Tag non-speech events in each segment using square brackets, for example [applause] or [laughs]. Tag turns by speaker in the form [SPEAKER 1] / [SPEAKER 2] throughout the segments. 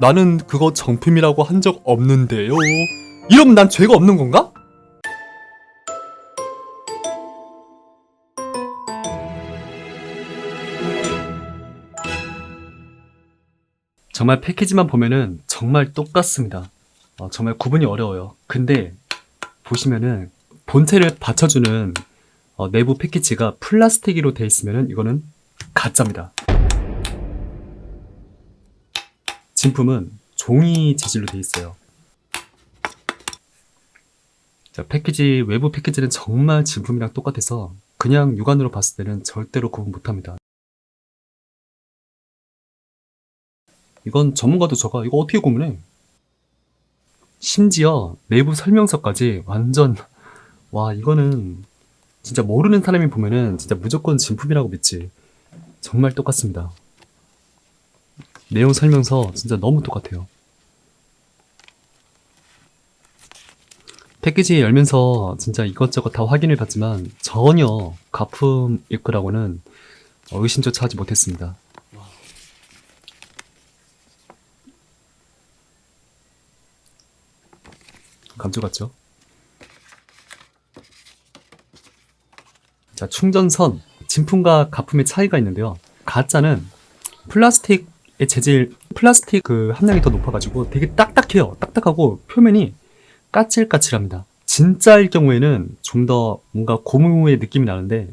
[SPEAKER 1] 나는 그거 정품이라고 한 적 없는데요. 이러면 난 죄가 없는 건가? 정말 패키지만 보면은 정말 똑같습니다. 어, 정말 구분이 어려워요. 근데 보시면은 본체를 받쳐주는 어, 내부 패키지가 플라스틱으로 되어 있으면은 이거는 가짜입니다. 진품은 종이 재질로 되어 있어요. 자, 패키지 외부 패키지는 정말 진품이랑 똑같아서 그냥 육안으로 봤을 때는 절대로 구분 못합니다. 이건 전문가도 저가 이거 어떻게 구분해? 심지어 내부 설명서까지 완전 와 이거는 진짜 모르는 사람이 보면은 진짜 무조건 진품이라고 믿지. 정말 똑같습니다. 내용 설명서 진짜 너무 똑같아요. 패키지 열면서 진짜 이것저것 다 확인을 봤지만 전혀 가품일 거라고는 의심조차 하지 못했습니다. 감쪽 같죠? 자, 충전선. 진품과 가품의 차이가 있는데요. 가짜는 플라스틱의 재질, 플라스틱 그 함량이 더 높아가지고 되게 딱딱해요. 딱딱하고 표면이 까칠까칠합니다. 진짜일 경우에는 좀 더 뭔가 고무의 느낌이 나는데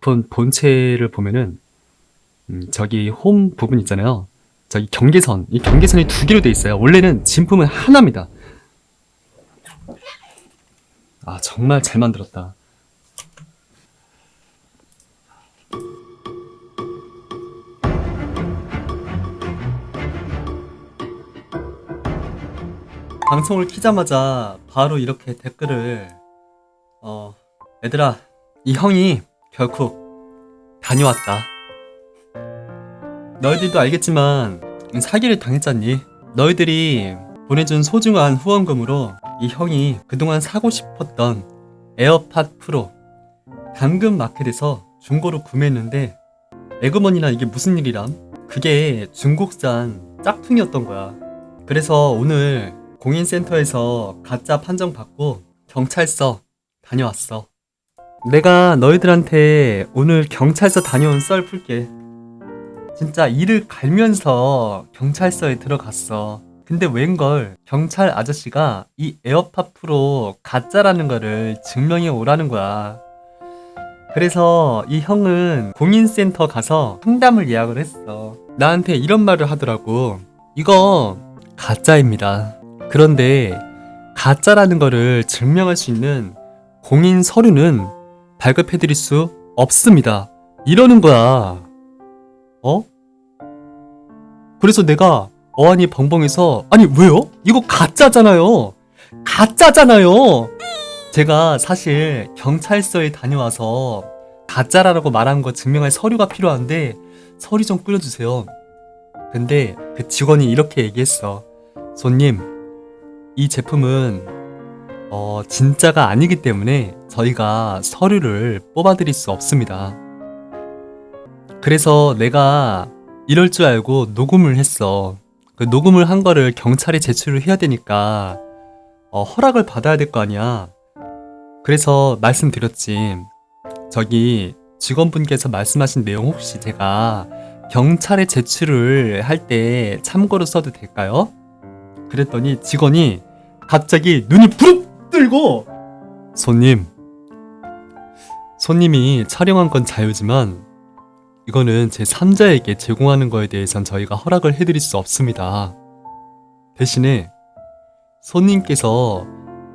[SPEAKER 1] 본, 본체를 보면은 음, 저기 홈 부분 있잖아요. 저기 경계선, 이 경계선이 두 개로 돼 있어요. 원래는 진품은 하나입니다. 아 정말 잘 만들었다. 방송을 키자마자 바로 이렇게 댓글을 어 얘들아 이 형이 결국 다녀왔다. 너희들도 알겠지만 사기를 당했잖니. 너희들이 보내준 소중한 후원금으로 이 형이 그동안 사고 싶었던 에어팟 프로 당근 마켓에서 중고로 구매했는데 에그머니나 이게 무슨 일이람? 그게 중국산 짝퉁이었던 거야. 그래서 오늘 공인센터에서 가짜 판정 받고 경찰서 다녀왔어. 내가 너희들한테 오늘 경찰서 다녀온 썰 풀게. 진짜 이를 갈면서 경찰서에 들어갔어. 근데 웬걸 경찰 아저씨가 이 에어팟 프로 가짜라는 거를 증명해 오라는 거야. 그래서 이 형은 공인센터 가서 상담을 예약을 했어. 나한테 이런 말을 하더라고. 이거 가짜입니다. 그런데 가짜라는 거를 증명할 수 있는 공인 서류는 발급해 드릴 수 없습니다. 이러는 거야. 어? 그래서 내가 어안이 벙벙해서 아니 왜요? 이거 가짜잖아요. 가짜잖아요. 제가 사실 경찰서에 다녀와서 가짜라고 말한 거 증명할 서류가 필요한데 서류 좀 꾸려주세요. 근데 그 직원이 이렇게 얘기했어. 손님, 이 제품은 어, 진짜가 아니기 때문에 저희가 서류를 뽑아드릴 수 없습니다. 그래서 내가 이럴 줄 알고 녹음을 했어. 그 녹음을 한 거를 경찰에 제출을 해야 되니까 어, 허락을 받아야 될 거 아니야. 그래서 말씀드렸지. 저기 직원분께서 말씀하신 내용 혹시 제가 경찰에 제출을 할 때 참고로 써도 될까요? 그랬더니 직원이 갑자기 눈이 부릅 뜨고 손님 손님이 촬영한 건 자유지만 이거는 제 3자에게 제공하는 거에 대해선 저희가 허락을 해드릴 수 없습니다. 대신에 손님께서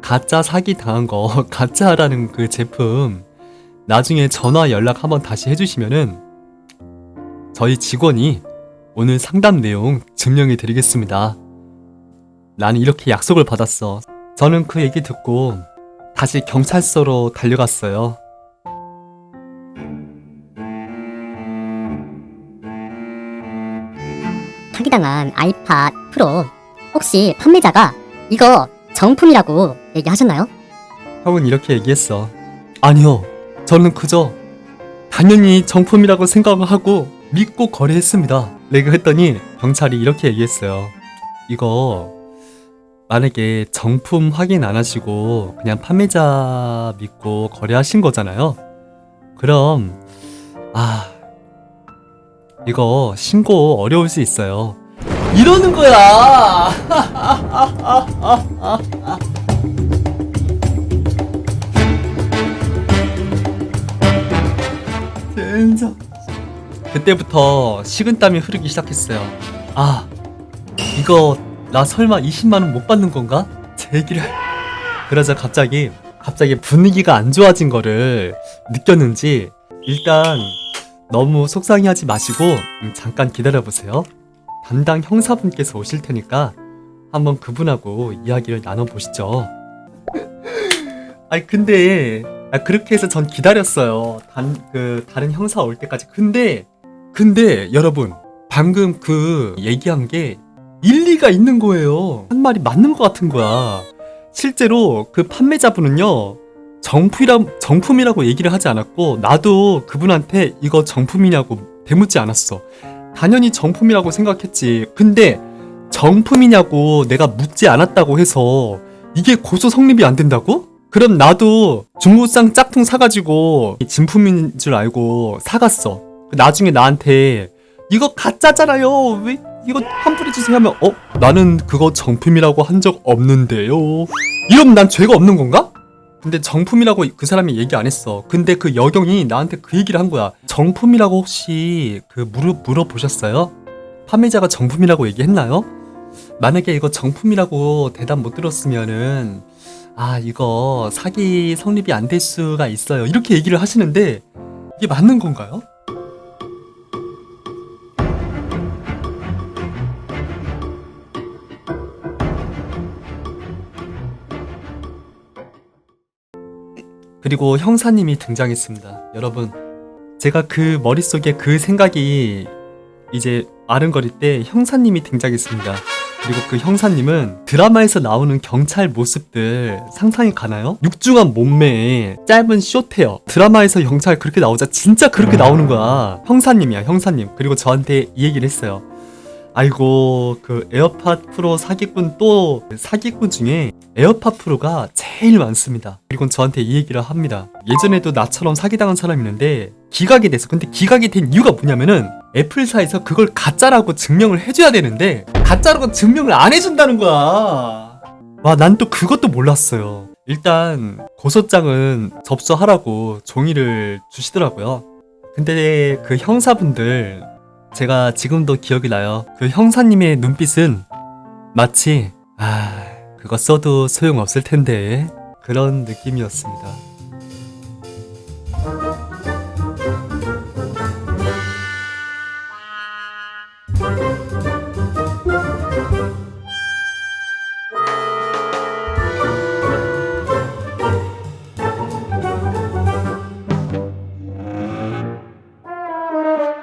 [SPEAKER 1] 가짜 사기 당한 거 [laughs] 가짜라는 그 제품 나중에 전화 연락 한번 다시 해주시면은 저희 직원이 오늘 상담 내용 증명해 드리겠습니다. 나는 이렇게 약속을 받았어. 저는 그 얘기 듣고 다시 경찰서로 달려갔어요.
[SPEAKER 2] 사기당한 아이팟 프로 혹시 판매자가 이거 정품이라고 얘기하셨나요?
[SPEAKER 1] 형은 이렇게 얘기했어. 아니요. 저는 그저 당연히 정품이라고 생각을 하고 믿고 거래했습니다. 내가 했더니 경찰이 이렇게 얘기했어요. 이거 만약에 정품 확인 안 하시고 그냥 판매자 믿고 거래하신 거잖아요. 그럼 아 이거 신고 어려울 수 있어요. 이러는 거야. 진짜. 그때부터 식은땀이 흐르기 시작했어요. 아, 이거 나 설마 20만 원 못 받는 건가? 제 얘기를. 그러자 갑자기 갑자기 분위기가 안 좋아진 거를 느꼈는지 일단 너무 속상해하지 마시고 음, 잠깐 기다려 보세요. 담당 형사분께서 오실 테니까 한번 그분하고 이야기를 나눠 보시죠. 아니 근데 아, 그렇게 해서 전 기다렸어요. 단 그 다른 형사 올 때까지. 근데 근데 여러분 방금 그 얘기한 게 일리가 있는 거예요. 한 말이 맞는 것 같은 거야. 실제로 그 판매자분은요 정품이라 정품이라고 얘기를 하지 않았고 나도 그분한테 이거 정품이냐고 대묻지 않았어. 당연히 정품이라고 생각했지. 근데 정품이냐고 내가 묻지 않았다고 해서 이게 고소 성립이 안 된다고? 그럼 나도 중고상 짝퉁 사가지고 진품인 줄 알고 사갔어. 나중에 나한테 이거 가짜잖아요. 왜 이거 환불해 주세요 하면 어 나는 그거 정품이라고 한 적 없는데요. 이러면 난 죄가 없는 건가? 근데 정품이라고 그 사람이 얘기 안 했어. 근데 그 여경이 나한테 그 얘기를 한 거야. 정품이라고 혹시 그 물어 물어보셨어요? 판매자가 정품이라고 얘기했나요? 만약에 이거 정품이라고 대답 못 들었으면은 아 이거 사기 성립이 안 될 수가 있어요. 이렇게 얘기를 하시는데 이게 맞는 건가요? 그리고 형사님이 등장했습니다. 여러분, 제가 그 머릿속에 그 생각이 이제 아른거릴 때 형사님이 등장했습니다. 그리고 그 형사님은 드라마에서 나오는 경찰 모습들 상상이 가나요? 육중한 몸매에 짧은 숏헤어 드라마에서 경찰 그렇게 나오자 진짜 그렇게 나오는 거야 형사님이야 형사님 그리고 저한테 이 얘기를 했어요 아이고 그 에어팟 프로 사기꾼 또 사기꾼 중에 에어팟 프로가 제일 많습니다. 그리고 저한테 이 얘기를 합니다. 예전에도 나처럼 사기당한 사람이 있는데 기각이 됐어 근데 기각이 된 이유가 뭐냐면은 애플사에서 그걸 가짜라고 증명을 해줘야 되는데 가짜라고 증명을 안 해준다는 거야. 와 난 또 그것도 몰랐어요. 일단 고소장은 접수하라고 종이를 주시더라고요. 근데 그 형사분들 제가 지금도 기억이 나요. 그 형사님의 눈빛은 마치 아 그거 써도 소용없을 텐데 그런 느낌이었습니다.